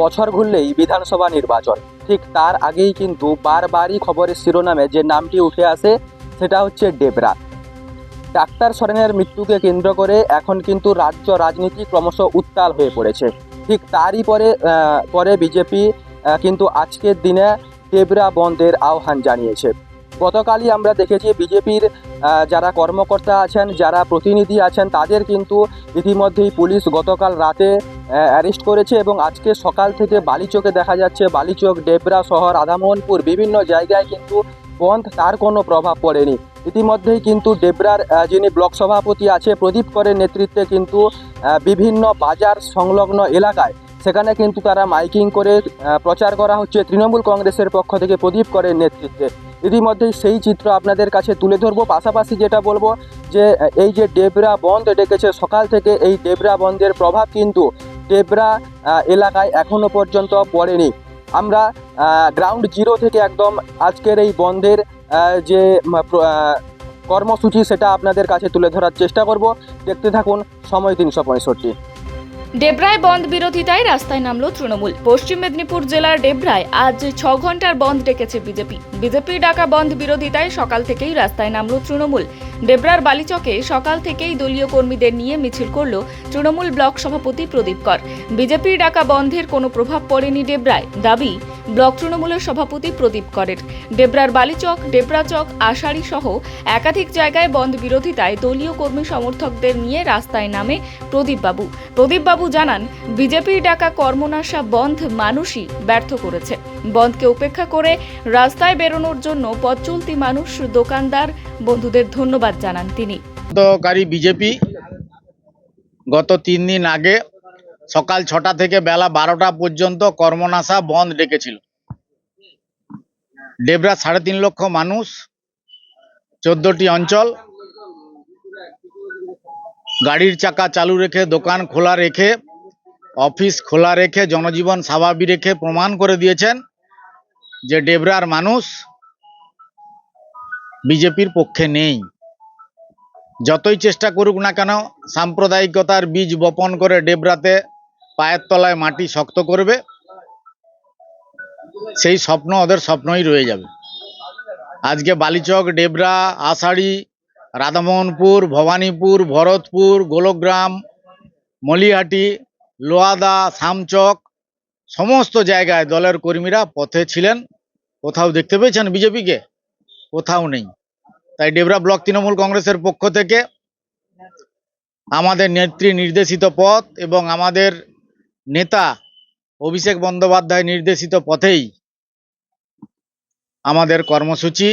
বছর ঘুরলেই বিধানসভা নির্বাচন। ঠিক তার আগেই কিন্তু বারবারই খবরের শিরোনামে যে নামটি উঠে আসে, সেটা হচ্ছে ডেবরা। ডাক্তার সরেনের মৃত্যুকে কেন্দ্র করে এখন কিন্তু রাজ্য রাজনীতি ক্রমশ উত্তাল হয়ে পড়েছে। ঠিক তারই পরে পরে বিজেপি কিন্তু আজকের দিনে ডেবরা বন্ধের আহ্বান জানিয়েছে। গতকালই আমরা দেখেছি বিজেপির যারা কর্মকর্তা আছেন, যারা প্রতিনিধি আছেন, তাদের কিন্তু ইতিমধ্যেই পুলিশ গতকাল রাতে অ্যারেস্ট করেছে এবং আজকে সকাল থেকে বালিচকে দেখা যাচ্ছে। বালিচক, ডেবরা শহর রাধামোহনপুর বিভিন্ন জায়গায় কিন্তু বন্ধ, তার কোনো প্রভাব পড়েনি। ইতিমধ্যেই কিন্তু ডেবরার যিনি ব্লক সভাপতি আছে প্রদীপ করের নেতৃত্বে কিন্তু বিভিন্ন বাজার সংলগ্ন এলাকায় সেখানে কিন্তু তারা মাইকিং করে প্রচার করা হচ্ছে। তৃণমূল কংগ্রেসের পক্ষ থেকে প্রদীপ করের নেতৃত্বে। ইতিমধ্যেই সেই চিত্র আপনাদের কাছে তুলে ধরবো। পাশাপাশি যেটা বলব যে, এই যে ডেবরা বন্ধ ডেকেছে, সকাল থেকে এই ডেবরা বন্ধের প্রভাব কিন্তু ডেবরা এলাকায় এখনও পর্যন্ত পড়েনি। আমরা গ্রাউন্ড জিরো থেকে একদম আজকের এই বন্ধের যে কর্মসূচি সেটা আপনাদের কাছে তুলে ধরার চেষ্টা করব। দেখতে থাকুন সময় তিনশো পঁয়ষট্টি। ডেবরায় বন্ধ বিরোধিতায় রাস্তায় নামলো তৃণমূল। পশ্চিম মেদিনীপুর জেলার ডেবরায় আজ ছ ঘণ্টার বন্ধ ডেকেছে বিজেপি। বিজেপি ডাকা বন্ধ বিরোধিতায় সকাল থেকেই রাস্তায় নামল তৃণমূল। ডেবরার বালিচকে সকাল থেকেই দলীয় কর্মীদের নিয়ে মিছিল করল তৃণমূল ব্লক সভাপতি প্রদীপ কর। বিজেপির ডাকা বন্ধের কোনো প্রভাব পড়েনি ডেবরায় দাবি ব্লক তৃণমূলের সভাপতি প্রদীপ করের। ডেবরার বালিচক ডেবরা চক আষাঢ়ি সহ একাধিক জায়গায় বন্ধ বিরোধিতায় দলীয় কর্মী সমর্থকদের নিয়ে রাস্তায় নামে প্রদীপবাবু প্রদীপবাবু জানান, বিজেপির ডাকা কর্মনাশা বন্ধ মানুষই ব্যর্থ করেছে। বন্ধকে উপেক্ষা করে রাস্তায় বেরোনোর জন্য পথ চলতি মানুষ দোকানদার বন্ধুদের ধন্যবাদ জানান তিনি। বিজেপি গত তিন দিন আগে সকাল ছটা থেকে বেলা বারোটা পর্যন্ত কর্মনাশা বন্ধ ডেকেছিল। ডেবরা সাড়ে তিন লক্ষ মানুষ, চোদ্দটি অঞ্চল, গাড়ির চাকা চালু রেখে, দোকান খোলা রেখে, অফিস খোলা রেখে, জনজীবন স্বাভাবিক রেখে প্রমাণ করে দিয়েছেন যে ডেবরার মানুষ বিজেপির পক্ষে নেই। যতই চেষ্টা করুক না কেন, সাম্প্রদায়িকতার বীজ বপন করে ডেবরাতে পায়ের তলায় মাটি শক্ত করবে, সেই স্বপ্ন ওদের স্বপ্নই রয়ে যাবে। আজকে বালিচক, ডেবরা, আষাঢ়ি, রাধামোহনপুর, ভবানীপুর, ভরতপুর, গোলগ্রাম, মলিহাটি, লোয়াদা, শামচক, সমস্ত জায়গায় দলের কর্মীরা পথে ছিলেন। কোথাও দেখতে পেয়েছেন বিজেপিকে? কোথাও নেই। তাই ডেবরা ব্লক তৃণমূল কংগ্রেসের পক্ষ থেকে আমাদের নেত্রী নির্দেশিত পথ এবং আমাদের নেতা অভিষেক বন্দ্যোপাধ্যায় নির্দেশিত পথেই আমাদের কর্মসূচি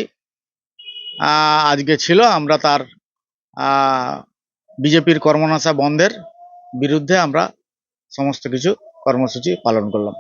আজকে ছিল। আমরা তার বিজেপির কর্মনাশা বন্ধের বিরুদ্ধে আমরা সমস্ত কিছু কর্মসূচি পালন করলাম।